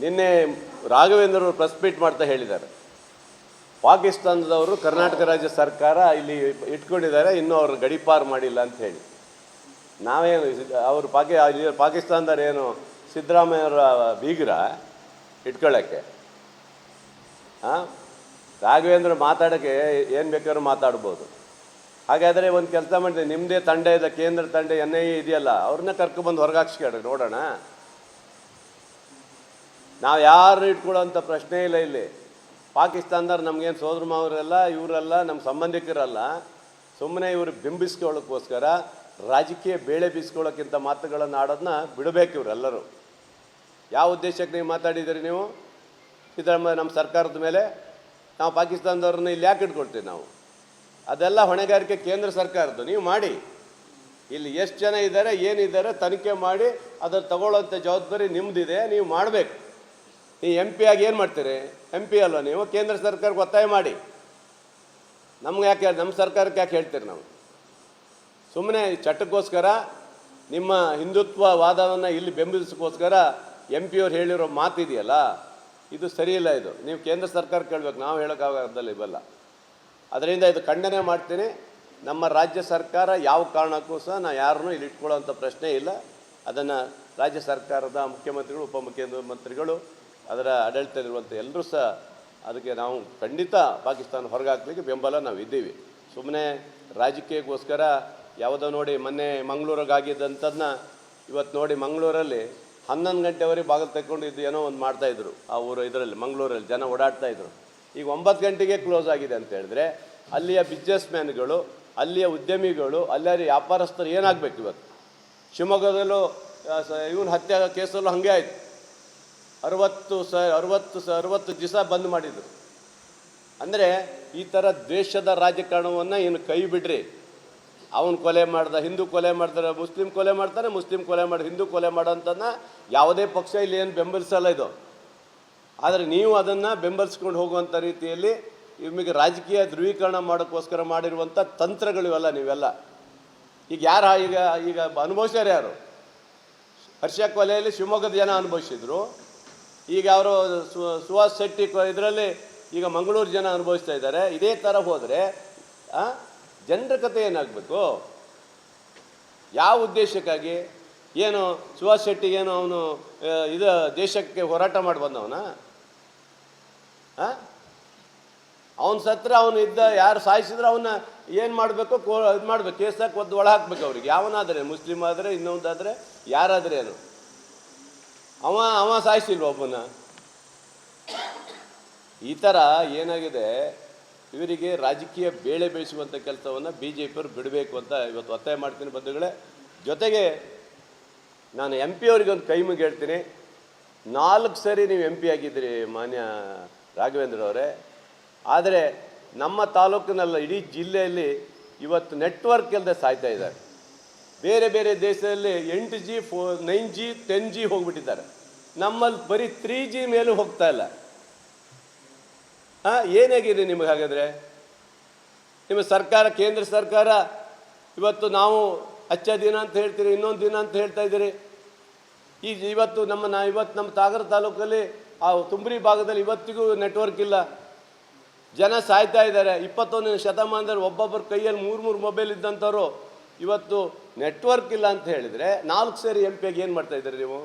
ನಿನ್ನೆ Raghavendra press meet ಮಾಡ್ತಾ ಹೇಳಿದ್ದಾರೆ. ಪಾಕಿಸ್ತಾನದವರು ಕರ್ನಾಟಕ ರಾಜ್ಯ ಸರ್ಕಾರ ಇಲ್ಲಿ ಇಟ್ಕೊಂಡಿದ್ದಾರೆ, ಇನ್ನೂ ಅವರು ಗಡಿಪಾರು ಮಾಡಿಲ್ಲ ಅಂತ ಹೇಳಿ. ನಾವೇನು ಅವರು ಪಾಕಿ ಪಾಕಿಸ್ತಾನದವ್ರು ಏನು ಸಿದ್ದರಾಮಯ್ಯವರ ಬೀಗರ ಇಟ್ಕೊಳ್ಳೋಕ್ಕೆ? ಹಾಂ ರಾಘವೇಂದ್ರ ಮಾತಾಡೋಕ್ಕೆ ಏನು ಬೇಕಾದ್ರೂ ಮಾತಾಡ್ಬೋದು. ಹಾಗಾದರೆ ಒಂದು ಕೆಲಸ ಮಾಡಿದೆ ನಿಮ್ಮದೇ ತಂಡ ಇದೆ, ಕೇಂದ್ರ ತಂಡ, ಎನ್ ಐ ಎ ಇದೆಯಲ್ಲ, ಅವ್ರನ್ನ ಕರ್ಕೊಬಂದು ಹೊರಗಾಕ್ಸ್ಕೊಳ್ರಿ ನೋಡೋಣ. ನಾವು ಯಾರು ಇಟ್ಕೊಳ್ಳೋಂಥ ಪ್ರಶ್ನೆ ಇಲ್ಲ ಇಲ್ಲಿ. ಪಾಕಿಸ್ತಾನದವ್ರು ನಮಗೇನು ಸೋದರ ಮಾವರಲ್ಲ ಇವರೆಲ್ಲ ನಮ್ಮ ಸಂಬಂಧಿಕರಲ್ಲ. ಸುಮ್ಮನೆ ಇವರು ಬಿಂಬಿಸ್ಕೊಳ್ಳೋಕ್ಕೋಸ್ಕರ ರಾಜಕೀಯ ಬೇಳೆ ಬೀಸ್ಕೊಳ್ಳೋಕ್ಕಿಂತ ಮಾತುಗಳನ್ನು ಆಡೋದನ್ನ ಬಿಡಬೇಕು ಇವರೆಲ್ಲರೂ. ಯಾವ ಉದ್ದೇಶಕ್ಕೆ ನೀವು ಮಾತಾಡಿದ್ದೀರಿ ನೀವು? ಇದರ ನಮ್ಮ ಸರ್ಕಾರದ ಮೇಲೆ? ನಾವು ಪಾಕಿಸ್ತಾನದವ್ರನ್ನ ಇಲ್ಲಿ ಯಾಕೆ ಇಟ್ಕೊಳ್ತೀವಿ ನಾವು? ಅದೆಲ್ಲ ಹೊಣೆಗಾರಿಕೆ ಕೇಂದ್ರ ಸರ್ಕಾರದ್ದು. ನೀವು ಮಾಡಿ. ಇಲ್ಲಿ ಎಷ್ಟು ಜನ ಇದ್ದಾರೆ ಏನಿದ್ದಾರೆ ತನಿಖೆ ಮಾಡಿ, ಅದನ್ನು ತಗೊಳ್ಳೋಂಥ ಜವಾಬ್ದಾರಿ ನಿಮ್ಮದಿದೆ ನೀವು ಮಾಡಬೇಕು. ಈ ಎಂ ಪಿ ಆಗಿ ಏನು ಮಾಡ್ತೀರಿ? ಎಂ ಪಿ ಅಲ್ವ ನೀವು? ಕೇಂದ್ರ ಸರ್ಕಾರಕ್ಕೆ ಒತ್ತಾಯ ಮಾಡಿ. ನಮ್ಗೆ ಯಾಕೆ ನಮ್ಮ ಸರ್ಕಾರಕ್ಕೆ ಯಾಕೆ ಹೇಳ್ತೀರಿ ನಾವು? ಸುಮ್ಮನೆ ಚಟಕ್ಕೋಸ್ಕರ, ನಿಮ್ಮ ಹಿಂದುತ್ವ ವಾದವನ್ನು ಇಲ್ಲಿ ಬೆಂಬಲಿಸೋಕ್ಕೋಸ್ಕರ ಎಂ ಪಿ ಅವ್ರು ಹೇಳಿರೋ ಮಾತಿದೆಯಲ್ಲ, ಇದು ಸರಿಯಿಲ್ಲ ಇದು. ನೀವು ಕೇಂದ್ರ ಸರ್ಕಾರ ಕೇಳಬೇಕು, ನಾವು ಹೇಳೋಕ್ಕಾಗೋದಲ್ಲ ಇವೆಲ್ಲ ಅದರಿಂದ ಇದು ಖಂಡನೆ ಮಾಡ್ತೀನಿ. ನಮ್ಮ ರಾಜ್ಯ ಸರ್ಕಾರ ಯಾವ ಕಾರಣಕ್ಕೂ ಸಹ ನಾ ಯಾರನ್ನೂ ಇಲ್ಲಿ ಇಟ್ಕೊಳ್ಳೋಂಥ ಪ್ರಶ್ನೆ ಇಲ್ಲ. ಅದನ್ನು ರಾಜ್ಯ ಸರ್ಕಾರದ ಮುಖ್ಯಮಂತ್ರಿಗಳು, ಉಪಮುಖ್ಯಮಂತ್ರಿಗಳು ಅದರ ಆಡಳಿತದಲ್ಲಿರುವಂಥ ಎಲ್ಲರೂ ಸಹ ಅದಕ್ಕೆ ನಾವು ಖಂಡಿತ ಪಾಕಿಸ್ತಾನ ಹೊರಗೆ ಹಾಕ್ಲಿಕ್ಕೆ ಬೆಂಬಲ ನಾವು ಇದ್ದೀವಿ ಸುಮ್ಮನೆ ರಾಜಕೀಯಕ್ಕೋಸ್ಕರ ಯಾವುದೋ ನೋಡಿ ಮೊನ್ನೆ ಮಂಗಳೂರಿಗೆ ಆಗಿದ್ದಂಥದ್ದನ್ನ ಇವತ್ತು ನೋಡಿ ಮಂಗಳೂರಲ್ಲಿ ಹನ್ನೊಂದು ಗಂಟೆವರೆಗೆ ಬಾಗಿಲು ತೆಕ್ಕೊಂಡಿದ್ದು ಏನೋ ಒಂದು ಮಾಡ್ತಾಯಿದ್ರು ಆ ಊರು ಇದರಲ್ಲಿ, ಮಂಗಳೂರಲ್ಲಿ ಜನ ಓಡಾಡ್ತಾ ಇದ್ರು. ಈಗ ಒಂಬತ್ತು ಗಂಟೆಗೆ ಕ್ಲೋಸ್ ಆಗಿದೆ ಅಂತ ಹೇಳಿದ್ರೆ ಅಲ್ಲಿಯ ಬಿಸ್ನೆಸ್ ಮ್ಯಾನ್ಗಳು ಅಲ್ಲಿಯ ಉದ್ಯಮಿಗಳು, ಅಲ್ಲಿಯ ವ್ಯಾಪಾರಸ್ಥರು ಏನಾಗಬೇಕು ಇವತ್ತು? ಶಿವಮೊಗ್ಗದಲ್ಲೂ ಇವನು ಹತ್ಯೆ ಕೇಸಲ್ಲೂ ಹಾಗೆ ಆಯಿತು. ಅರವತ್ತು ಸ ಅರವತ್ತು ಸ, ಅರವತ್ತು ದಿವಸ ಬಂದ್ ಮಾಡಿದರು. ಅಂದರೆ ಈ ಥರ ದ್ವೇಷದ ರಾಜಕಾರಣವನ್ನು ಇನ್ನು ಕೈ ಬಿಡ್ರಿ. ಅವನು ಕೊಲೆ ಮಾಡ್ದ, ಹಿಂದೂ ಕೊಲೆ ಮಾಡ್ತಾರೆ, ಮುಸ್ಲಿಂ ಕೊಲೆ ಮಾಡ್ತಾನೆ ಮುಸ್ಲಿಂ ಕೊಲೆ ಮಾಡಿ, ಹಿಂದೂ ಕೊಲೆ ಮಾಡೋಂಥದ್ದನ್ನ ಯಾವುದೇ ಪಕ್ಷ ಇಲ್ಲಿ ಏನು ಬೆಂಬಲಿಸಲ್ಲ ಇದು. ಆದರೆ ನೀವು ಅದನ್ನು ಬೆಂಬಲಿಸ್ಕೊಂಡು ಹೋಗುವಂಥ ರೀತಿಯಲ್ಲಿ ನಿಮಗೆ ರಾಜಕೀಯ ಧ್ರುವೀಕರಣ ಮಾಡೋಕ್ಕೋಸ್ಕರ ಮಾಡಿರುವಂಥ ತಂತ್ರಗಳು ಇವೆಲ್ಲ ನೀವೆಲ್ಲ. ಈಗ ಯಾರು ಈಗ ಈಗ ಅನುಭವಿಸ್ಯಾರು ಯಾರು? ಹರ್ಷ ಕೊಲೆಯಲ್ಲಿ ಶಿವಮೊಗ್ಗದ ಜನ ಅನುಭವಿಸಿದ್ರು. ಈಗ ಅವರು ಸುಹಾಸ್ ಶೆಟ್ಟಿ ಇದರಲ್ಲಿ ಈಗ ಮಂಗಳೂರು ಜನ ಅನುಭವಿಸ್ತಾ ಇದ್ದಾರೆ. ಇದೇ ಥರ ಹೋದರೆ ಜನರ ಕತೆ ಏನಾಗಬೇಕು? ಯಾವ ಉದ್ದೇಶಕ್ಕಾಗಿ? ಏನು ಸುಹಾಸ್ ಏನು ಅವನು ಇದು ದೇಶಕ್ಕೆ ಹೋರಾಟ ಮಾಡಿ ಬಂದವನ? ಅವನ ಸತ್ರ ಅವನು ಇದ್ದ ಯಾರು ಸಾಯಿಸಿದ್ರೆ ಅವನ್ನ ಏನು ಮಾಡಬೇಕು? ಕೋ, ಇದು ಮಾಡ್ಬೇಕು ಕೇಸಾಕ ಒದ್ದು ಒಳ ಹಾಕ್ಬೇಕು ಅವ್ರಿಗೆ. ಯಾವನಾದರೆ, ಮುಸ್ಲಿಮ್ ಆದರೆ, ಇನ್ನೊಂದಾದರೆ ಯಾರಾದರೆ ಏನು? ಅವ ಅವ ಸಾಯಿಸಿಲ್ವ ಒಬ್ಬನ? ಈ ಥರ ಏನಾಗಿದೆ? ಇವರಿಗೆ ರಾಜಕೀಯ ಬೇಳೆ ಬೆಳೆಸುವಂಥ ಕೆಲಸವನ್ನು ಬಿ ಜೆ ಪಿಯವರು ಬಿಡಬೇಕು ಅಂತ ಇವತ್ತು ಒತ್ತಾಯ ಮಾಡ್ತೀನಿ ಬಂಧುಗಳೇ. ಜೊತೆಗೆ ನಾನು ಎಂ ಪಿ ಅವ್ರಿಗೆ ಒಂದು ಕೈ ಮುಗಿ ಹೇಳ್ತೀನಿ. ನಾಲ್ಕು ಸರಿ ನೀವು ಎಂ ಪಿ ಆಗಿದ್ದೀರಿ ಮಾನ್ಯ ರಾಘವೇಂದ್ರ ಅವರೇ. ಆದರೆ ನಮ್ಮ ತಾಲೂಕಿನಲ್ಲ, ಇಡೀ ಜಿಲ್ಲೆಯಲ್ಲಿ ಇವತ್ತು ನೆಟ್ವರ್ಕ್ ಇಲ್ಲದೆ ಸಾಯ್ತಾ ಇದ್ದಾರೆ. ಬೇರೆ ಬೇರೆ ದೇಶದಲ್ಲಿ ಎಂಟು ಜಿ ಫೋ ನೈನ್ ಜಿ ಟೆನ್ ಜಿ ಹೋಗ್ಬಿಟ್ಟಿದ್ದಾರೆ. ನಮ್ಮಲ್ಲಿ ಬರೀ ತ್ರೀ ಜಿ ಮೇಲೂ ಹೋಗ್ತಾ ಇಲ್ಲ. ಹಾಂ ಏನಾಗಿದೆ ನಿಮಗೆ ಹಾಗಾದರೆ? ನಿಮ್ಮ ಸರ್ಕಾರ, ಕೇಂದ್ರ ಸರ್ಕಾರ, ಇವತ್ತು ನಾವು ಹಚ್ಚ ದಿನ ಅಂತ ಹೇಳ್ತೀರಿ, ಇನ್ನೊಂದು ದಿನ ಅಂತ ಹೇಳ್ತಾ ಇದ್ದೀರಿ. ಈ ಇವತ್ತು ನಮ್ಮ ನಾ, ಇವತ್ತು ನಮ್ಮ ಸಾಗರ ತಾಲೂಕಲ್ಲಿ, ಆ ತುಂಬ್ರಿ ಭಾಗದಲ್ಲಿ ಇವತ್ತಿಗೂ ನೆಟ್ವರ್ಕ್ ಇಲ್ಲ. ಜನ ಸಾಯ್ತಾ ಇದ್ದಾರೆ. ಇಪ್ಪತ್ತೊಂದನೇ ಶತಮಾನದಲ್ಲಿ ಒಬ್ಬೊಬ್ಬರ ಕೈಯಲ್ಲಿ ಮೂರು ಮೂರು ಮೊಬೈಲ್ ಇದ್ದಂಥವ್ರು ಇವತ್ತು ನೆಟ್ವರ್ಕ್ ಇಲ್ಲ ಅಂತ ಹೇಳಿದರೆ ನಾಲ್ಕು ಸೇರಿ ಎಂ ಪಿಗೆ ಏನು ಮಾಡ್ತಾ ಇದ್ದೀರಿ ನೀವು?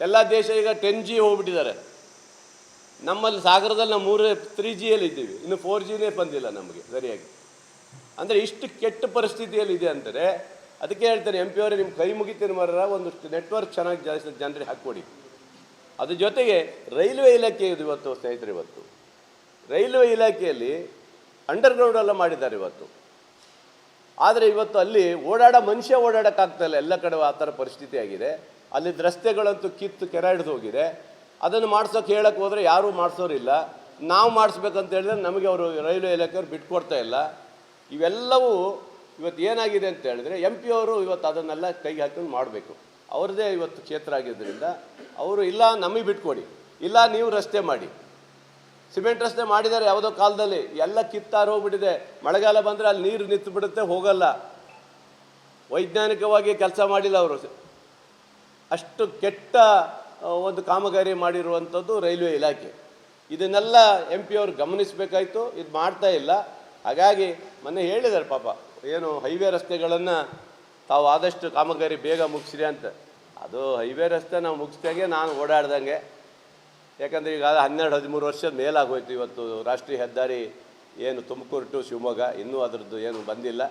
ಎಲ್ಲ ದೇಶ ಈಗ ಟೆನ್ ಜಿ ಹೋಗ್ಬಿಟ್ಟಿದ್ದಾರೆ. ನಮ್ಮಲ್ಲಿ ಸಾಗರದಲ್ಲಿ ನಾವು ಮೂರೇ ತ್ರೀ ಜಿಯಲ್ಲಿ ಇದ್ದೀವಿ. ಇನ್ನು ಫೋರ್ ಜಿನೇ ಬಂದಿಲ್ಲ ನಮಗೆ ಸರಿಯಾಗಿ. ಅಂದರೆ ಇಷ್ಟು ಕೆಟ್ಟ ಪರಿಸ್ಥಿತಿಯಲ್ಲಿ ಇದೆ ಅಂದರೆ ಅದಕ್ಕೆ ಹೇಳ್ತಾರೆ ಎಂ ಪಿ ಅವರೇ ನಿಮ್ಮ ಕೈ ಮುಗಿತೀನಿ ಮರ ಒಂದು ನೆಟ್ವರ್ಕ್ ಚೆನ್ನಾಗಿ ಜಾಸ್ತಿ ಜನರಿಗೆ ಹಾಕ್ಕೊಡಿ. ಅದ್ರ ಜೊತೆಗೆ ರೈಲ್ವೆ ಇಲಾಖೆ ಇದು ಇವತ್ತು ಸ್ನೇಹಿತರು ಇವತ್ತು. ರೈಲ್ವೆ ಇಲಾಖೆಯಲ್ಲಿ ಅಂಡರ್ಗ್ರೌಂಡ್ ಎಲ್ಲ ಮಾಡಿದ್ದಾರೆ ಇವತ್ತು. ಆದರೆ ಇವತ್ತು ಅಲ್ಲಿ ಓಡಾಡೋ ಮನುಷ್ಯ ಓಡಾಡೋಕ್ಕಾಗ್ತಾಯಿಲ್ಲ ಎಲ್ಲ ಕಡೆ ಆ ಥರ ಪರಿಸ್ಥಿತಿ ಆಗಿದೆ. ಅಲ್ಲಿದ್ದ ರಸ್ತೆಗಳಂತೂ ಕಿತ್ತು ಕೆರೆ ಹಿಡಿದು ಹೋಗಿದೆ. ಅದನ್ನು ಮಾಡ್ಸೋಕೆ ಹೇಳಕ್ಕೆ ಹೋದರೆ ಯಾರೂ ಮಾಡಿಸೋರಿಲ್ಲ ನಾವು ಮಾಡಿಸ್ಬೇಕಂತ ಹೇಳಿದ್ರೆ ನಮಗೆ ಅವರು ರೈಲ್ವೆ ಇಲಾಖೆಯವ್ರು ಬಿಟ್ಕೊಡ್ತಾ ಇಲ್ಲ. ಇವೆಲ್ಲವೂ ಇವತ್ತು ಏನಾಗಿದೆ ಅಂತ ಹೇಳಿದ್ರೆ ಎಂ ಪಿ ಅವರು ಇವತ್ತು ಅದನ್ನೆಲ್ಲ ಕೈಗೆ ಹಾಕೊಂಡು ಮಾಡಬೇಕು. ಅವ್ರದ್ದೇ ಇವತ್ತು ಕ್ಷೇತ್ರ ಆಗಿದ್ದರಿಂದ ಅವರು ಇಲ್ಲ ನಮಗೆ ಬಿಟ್ಕೊಡಿ. ಇಲ್ಲ ನೀವು ರಸ್ತೆ ಮಾಡಿ. ಸಿಮೆಂಟ್ ರಸ್ತೆ ಮಾಡಿದ್ದಾರೆ ಯಾವುದೋ ಕಾಲದಲ್ಲಿ. ಎಲ್ಲ ಕಿತ್ತಾರು ಹೋಗ್ಬಿಟ್ಟಿದೆ. ಮಳೆಗಾಲ ಬಂದರೆ ಅಲ್ಲಿ ನೀರು ನಿಂತು ಬಿಡುತ್ತೆ ಹೋಗಲ್ಲ. ವೈಜ್ಞಾನಿಕವಾಗಿ ಕೆಲಸ ಮಾಡಿಲ್ಲ ಅವರು. ಅಷ್ಟು ಕೆಟ್ಟ ಒಂದು ಕಾಮಗಾರಿ ಮಾಡಿರುವಂಥದ್ದು ರೈಲ್ವೆ ಇಲಾಖೆ. ಇದನ್ನೆಲ್ಲ ಎಂ ಪಿ ಅವರು ಗಮನಿಸಬೇಕಾಯ್ತು. ಇದು ಮಾಡ್ತಾ ಇಲ್ಲ. ಹಾಗಾಗಿ ಮೊನ್ನೆ ಹೇಳಿದ್ದಾರೆ ಪಾಪ, ಏನು ಹೈವೇ ರಸ್ತೆಗಳನ್ನು ತಾವು ಆದಷ್ಟು ಕಾಮಗಾರಿ ಬೇಗ ಮುಗಿಸ್ರಿ ಅಂತ. ಅದು ಹೈವೇ ರಸ್ತೆ ನಾವು ಮುಗಿಸ್ದಾಗೆ ನಾನು ಓಡಾಡ್ದಂಗೆ. ಯಾಕಂದರೆ ಈಗ ಹನ್ನೆರಡು, ಹದಿಮೂರು ವರ್ಷದ ಮೇಲಾಗೋಯ್ತು ಇವತ್ತು ರಾಷ್ಟ್ರೀಯ ಹೆದ್ದಾರಿ ಏನು ತುಮಕೂರು ಟು ಶಿವಮೊಗ್ಗ, ಇನ್ನೂ ಅದರದ್ದು ಏನು ಬಂದಿಲ್ಲ.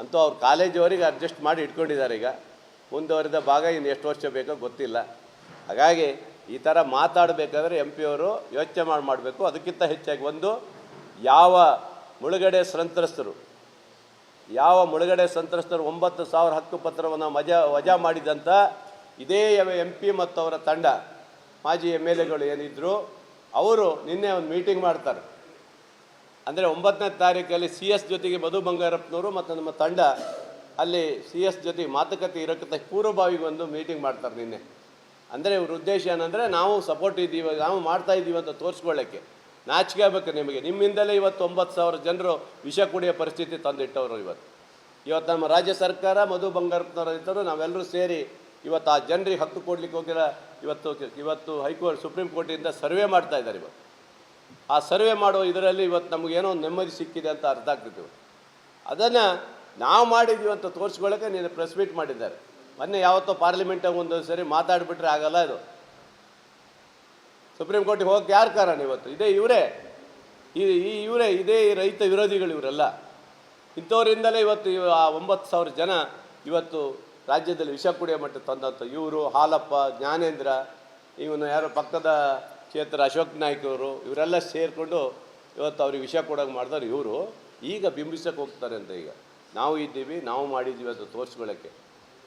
ಅಂತೂ ಅವ್ರು ಕಾಲೇಜವರಿಗೆ ಅಡ್ಜಸ್ಟ್ ಮಾಡಿ ಇಟ್ಕೊಂಡಿದ್ದಾರೆ ಈಗ. ಮುಂದುವರೆದ ಭಾಗ ಇನ್ನು ಎಷ್ಟು ವರ್ಷ ಬೇಕೋ ಗೊತ್ತಿಲ್ಲ. ಹಾಗಾಗಿ ಈ ಥರ ಮಾತಾಡಬೇಕಾದ್ರೆ ಎಂ ಪಿ ಅವರು ಯೋಚನೆ ಮಾಡಿ, ಮಾಡಬೇಕು. ಅದಕ್ಕಿಂತ ಹೆಚ್ಚಾಗಿ ಒಂದು ಯಾವ ಮುಳುಗಡೆ ಸಂತ್ರಸ್ತರು, ಯಾವ ಮುಳುಗಡೆ ಸಂತ್ರಸ್ತರು ಒಂಬತ್ತು ಸಾವಿರ ಹಕ್ಕು ಪತ್ರವನ್ನು ಮಜಾ ವಜಾ ಮಾಡಿದಂಥ ಇದೇ ಎಂ ಪಿ ಮತ್ತು ಅವರ ತಂಡ ಮಾಜಿ ಎಂ ಎಲ್ ಎಗಳು ಏನಿದ್ರು, ಅವರು ನಿನ್ನೆ ಒಂದು ಮೀಟಿಂಗ್ ಮಾಡ್ತಾರೆ. ಅಂದರೆ ಒಂಬತ್ತನೇ ತಾರೀಕಲ್ಲಿ ಸಿ ಎಸ್ ಜೊತೆಗೆ ಮಧು ಬಂಗಾರಪ್ಪನವರು ಮತ್ತು ನಮ್ಮ ತಂಡ, ಅಲ್ಲಿ ಸಿ ಎಸ್ ಜೊತೆಗೆ ಮಾತುಕತೆ ಇರೋಕ್ಕಿಂತ ಪೂರ್ವಭಾವಿಗೆ ಒಂದು ಮೀಟಿಂಗ್ ಮಾಡ್ತಾರೆ ನಿನ್ನೆ. ಅಂದರೆ ಇವ್ರ ಉದ್ದೇಶ ಏನಂದರೆ, ನಾವು ಸಪೋರ್ಟ್ ಇದ್ದೀವಿ, ನಾವು ಮಾಡ್ತಾ ಇದ್ದೀವಿ ಅಂತ ತೋರಿಸ್ಕೊಳ್ಳೋಕ್ಕೆ. ನಾಚಿಕೆ ಆಗಬೇಕು ನಿಮಗೆ. ನಿಮ್ಮಿಂದಲೇ ಇವತ್ತು ಒಂಬತ್ತು ಸಾವಿರ ಜನರು ವಿಷ ಕುಡಿಯೋ ಪರಿಸ್ಥಿತಿ ತಂದಿಟ್ಟವರು ಇವತ್ತು. ಇವತ್ತು ನಮ್ಮ ರಾಜ್ಯ ಸರ್ಕಾರ, ಮಧು ಬಂಗಾರಪ್ಪನವರು ಇದ್ದರು, ನಾವೆಲ್ಲರೂ ಸೇರಿ ಇವತ್ತು ಆ ಜನರಿಗೆ ಹತ್ತು ಕೊಡ್ಲಿಕ್ಕೆ ಹೋಗಿರೋ ಇವತ್ತು ಇವತ್ತು ಹೈಕೋರ್ಟ್ ಸುಪ್ರೀಂ ಕೋರ್ಟಿಂದ ಸರ್ವೆ ಮಾಡ್ತಾ ಇದ್ದಾರೆ ಇವತ್ತು ಆ ಸರ್ವೆ ಮಾಡೋ ಇದರಲ್ಲಿ ಇವತ್ತು ನಮಗೇನೋ ನೆಮ್ಮದಿ ಸಿಕ್ಕಿದೆ ಅಂತ ಅರ್ಥ ಆಗ್ತಿತ್ತು ಅದನ್ನು ನಾವು ಮಾಡಿದ್ದೀವಿ ಅಂತ ತೋರಿಸ್ಕೊಳ್ಳೋಕೆ ನೀನು ಪ್ರೆಸ್ ಮೀಟ್ ಮಾಡಿದ್ದಾರೆ. ಮೊನ್ನೆ ಯಾವತ್ತೋ ಪಾರ್ಲಿಮೆಂಟಾಗ ಒಂದು ಸರಿ ಮಾತಾಡಿಬಿಟ್ರೆ ಆಗಲ್ಲ ಇದು ಸುಪ್ರೀಂ ಕೋರ್ಟಿಗೆ ಹೋಗಕ್ಕೆ ಯಾರು ಕಾರಣ ಇವತ್ತು? ಇದೇ ಇವರೇ. ಈ ಈ ಇವರೇ, ಇದೇ ರೈತ ವಿರೋಧಿಗಳು ಇವರೆಲ್ಲ. ಇಂಥವರಿಂದಲೇ ಇವತ್ತು ಇವ ಆ ಒಂಬತ್ತು ಸಾವಿರ ಜನ ಇವತ್ತು ರಾಜ್ಯದಲ್ಲಿ ವಿಷ ಕುಡಿಯೋ ಮಟ್ಟ ತಂದಂಥ ಇವರು ಹಾಲಪ್ಪ, ಜ್ಞಾನೇಂದ್ರ, ಇವನು ಯಾರೋ ಪಕ್ಕದ ಕ್ಷೇತ್ರ ಅಶೋಕ್ ನಾಯ್ಕ ಅವರು ಇವರೆಲ್ಲ ಸೇರಿಕೊಂಡು ಇವತ್ತು ಅವ್ರಿಗೆ ವಿಷ ಕೊಡೋಕೆ ಮಾಡಿದವ್ರು ಇವರು. ಈಗ ಬಿಂಬಿಸೋಕೆ ಹೋಗ್ತಾರೆ ಅಂತ ಈಗ. ನಾವು ಇದ್ದೀವಿ, ನಾವು ಮಾಡಿದ್ದೀವಿ ಅಂತ ತೋರಿಸ್ಕೊಳ್ಳೋಕ್ಕೆ.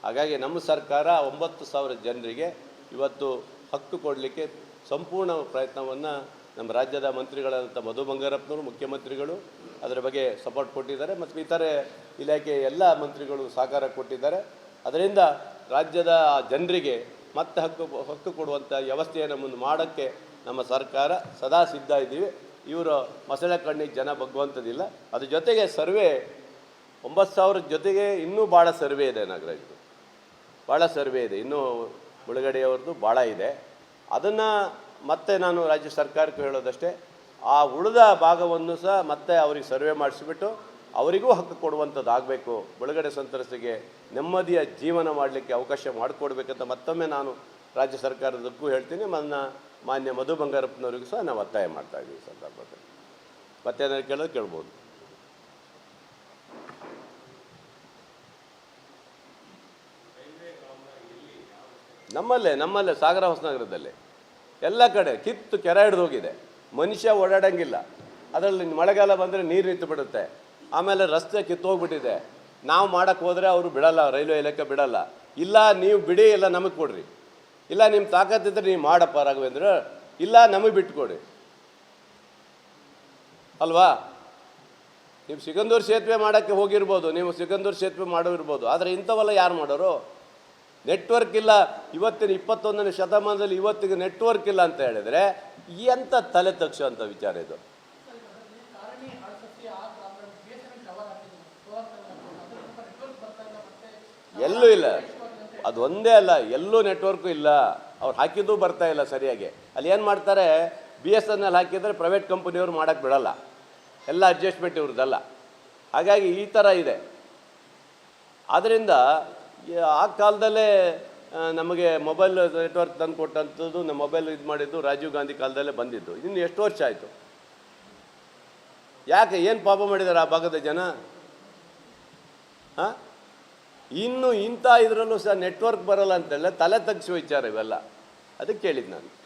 ಹಾಗಾಗಿ ನಮ್ಮ ಸರ್ಕಾರ ಒಂಬತ್ತು ಸಾವಿರ ಜನರಿಗೆ ಇವತ್ತು ಹಕ್ಕು ಕೊಡಲಿಕ್ಕೆ ಸಂಪೂರ್ಣ ಪ್ರಯತ್ನವನ್ನು ನಮ್ಮ ರಾಜ್ಯದ ಮಂತ್ರಿಗಳಾದಂಥ ಮಧು ಬಂಗಾರಪ್ಪನವರು, ಮುಖ್ಯಮಂತ್ರಿಗಳು ಅದರ ಬಗ್ಗೆ ಸಪೋರ್ಟ್ ಕೊಟ್ಟಿದ್ದಾರೆ. ಮತ್ತು ಇತರೆ ಇಲಾಖೆಯ ಎಲ್ಲ ಮಂತ್ರಿಗಳು ಸಹಕಾರ ಕೊಟ್ಟಿದ್ದಾರೆ. ಅದರಿಂದ ರಾಜ್ಯದ ಜನರಿಗೆ ಮತ್ತೆ ಹಕ್ಕು ಹಕ್ಕು ಕೊಡುವಂಥ ವ್ಯವಸ್ಥೆಯನ್ನು ಮುಂದೆ ಮಾಡೋಕ್ಕೆ ನಮ್ಮ ಸರ್ಕಾರ ಸದಾ ಸಿದ್ಧ ಇದ್ದೀವಿ. ಇವರು ಮೊಸಳೆ ಕಣ್ಣಿಗೆ ಜನ ಬಗ್ಗುವಂಥದ್ದಿಲ್ಲ ಅದ್ರ ಜೊತೆಗೆ ಸರ್ವೆ, ಒಂಬತ್ತು ಸಾವಿರದ ಜೊತೆಗೆ ಇನ್ನೂ ಭಾಳ ಸರ್ವೆ ಇದೆ ನಾಗರಾಜ್ದು. ಭಾಳ ಸರ್ವೆ ಇದೆ. ಇನ್ನೂ ಮುಳುಗಡೆಯವ್ರದ್ದು ಭಾಳ ಇದೆ. ಅದನ್ನು ಮತ್ತೆ ನಾನು ರಾಜ್ಯ ಸರ್ಕಾರಕ್ಕೆ ಹೇಳೋದಷ್ಟೇ, ಆ ಉಳಿದ ಭಾಗವನ್ನು ಸಹ ಮತ್ತೆ ಅವ್ರಿಗೆ ಸರ್ವೆ ಮಾಡಿಸಿಬಿಟ್ಟು ಅವರಿಗೂ ಹಕ್ಕು ಕೊಡುವಂಥದ್ದಾಗಬೇಕು. ಒಳಗಡೆ ಸಂತ್ರಸ್ತರಿಗೆ ನೆಮ್ಮದಿಯ ಜೀವನ ಮಾಡಲಿಕ್ಕೆ ಅವಕಾಶ ಮಾಡಿಕೊಡ್ಬೇಕಂತ ಮತ್ತೊಮ್ಮೆ ನಾನು ರಾಜ್ಯ ಸರ್ಕಾರದಕ್ಕೂ ಹೇಳ್ತೀನಿ. ಮನ್ನ ಮಾನ್ಯ ಮಧು ಬಂಗಾರಪ್ಪನವರಿಗೂ ಸಹ ನಾವು ಒತ್ತಾಯ ಮಾಡ್ತಾ ಇದ್ದೀವಿ ಸಂದರ್ಭದಲ್ಲಿ. ಮತ್ತೇನಾದ್ರು ಕೇಳೋದು ಕೇಳ್ಬೋದು. ನಮ್ಮಲ್ಲೇ ನಮ್ಮಲ್ಲೇ, ಸಾಗರ ಹೊಸನಗರದಲ್ಲಿ. ಎಲ್ಲ ಕಡೆ ಕಿತ್ತು ಕೆರೆ ಹಿಡಿದೋಗಿದೆ. ಮನುಷ್ಯ ಓಡಾಡಂಗಿಲ್ಲ. ಅದರಲ್ಲಿ ಮಳೆಗಾಲ ಬಂದರೆ ನೀರು ನಿಂತು ಬಿಡುತ್ತೆ. ಆಮೇಲೆ ರಸ್ತೆ ಕಿತ್ತೋಗ್ಬಿಟ್ಟಿದೆ. ನಾವು ಮಾಡೋಕ್ಕೆ ಹೋದರೆ ಅವರು ಬಿಡಲ್ಲ, ರೈಲ್ವೆ ಇಲಾಖೆ ಬಿಡಲ್ಲ. ಇಲ್ಲ, ನೀವು ಬಿಡಿ, ಇಲ್ಲ ನಮಗೆ ಕೊಡ್ರಿ. ಇಲ್ಲ ನಿಮ್ಮ ತಾಕತ್ತಿದ್ರೆ ನೀವು ಮಾಡಪ್ಪ ರಾಘವೇಂದ್ರ. ಇಲ್ಲ, ನಮಗೆ ಬಿಟ್ಕೊಡಿ. ಅಲ್ವಾ? ನೀವು ಸಿಗಂದೂರು ಸೇತುವೆ ಮಾಡೋಕ್ಕೆ ಹೋಗಿರ್ಬೋದು, ನೀವು ಸಿಗಂದೂರು ಸೇತುವೆ ಮಾಡೋರ್ಬೋದು ಆದರೆ ಇಂಥವೆಲ್ಲ ಯಾರು ಮಾಡೋರು? ನೆಟ್ವರ್ಕ್ ಇಲ್ಲ. ಇವತ್ತಿನ ಇಪ್ಪತ್ತೊಂದನೇ ಶತಮಾನದಲ್ಲಿ ಇವತ್ತಿಗೆ ನೆಟ್ವರ್ಕ್ ಇಲ್ಲ ಅಂತ ಹೇಳಿದರೆ ಎಂಥ ತಲೆ ತಗ್ಸೋಂಥ ವಿಚಾರ ಇದು? ಎಲ್ಲೂ ಇಲ್ಲ. ಅದು ಒಂದೇ ಅಲ್ಲ, ಎಲ್ಲೂ ನೆಟ್ವರ್ಕು ಇಲ್ಲ. ಅವ್ರು ಹಾಕಿದ್ದು ಬರ್ತಾ ಇಲ್ಲ ಸರಿಯಾಗಿ. ಅಲ್ಲಿ ಏನು ಮಾಡ್ತಾರೆ ಬಿ ಎಸ್ ಎನ್ ಎಲ್ ಹಾಕಿದರೆ ಪ್ರೈವೇಟ್ ಕಂಪನಿಯವ್ರು ಮಾಡೋಕ್ಕೆ ಬಿಡಲ್ಲ. ಎಲ್ಲ ಅಡ್ಜಸ್ಟ್ಮೆಂಟ್ ಇವ್ರದ್ದಲ್ಲ. ಹಾಗಾಗಿ ಈ ಥರ ಇದೆ. ಆದ್ದರಿಂದ ಆ ಕಾಲದಲ್ಲೇ ನಮಗೆ ಮೊಬೈಲ್ ನೆಟ್ವರ್ಕ್ ತಂದು ಕೊಟ್ಟಂಥದ್ದು ನಮ್ಮ ಮೊಬೈಲ್ ಇದು ಮಾಡಿದ್ದು ರಾಜೀವ್ ಗಾಂಧಿ ಕಾಲದಲ್ಲೇ ಬಂದಿದ್ದು. ಇನ್ನು ಎಷ್ಟು ವರ್ಷ ಆಯಿತು? ಯಾಕೆ, ಏನು ಪಾಪ ಮಾಡಿದ್ದಾರೆ ಆ ಭಾಗದ ಜನ? ಹಾಂ ಇನ್ನು ಇಂಥ ಇದರಲ್ಲೂ ಸಹ ನೆಟ್ವರ್ಕ್ ಬರಲ್ಲ ಅಂತೆಲ್ಲ ತಲೆ ತಗ್ಸುವ ವಿಚಾರ ಇವೆಲ್ಲ. ಅದಕ್ಕೆ ಕೇಳಿದ್ದು ನಾನು.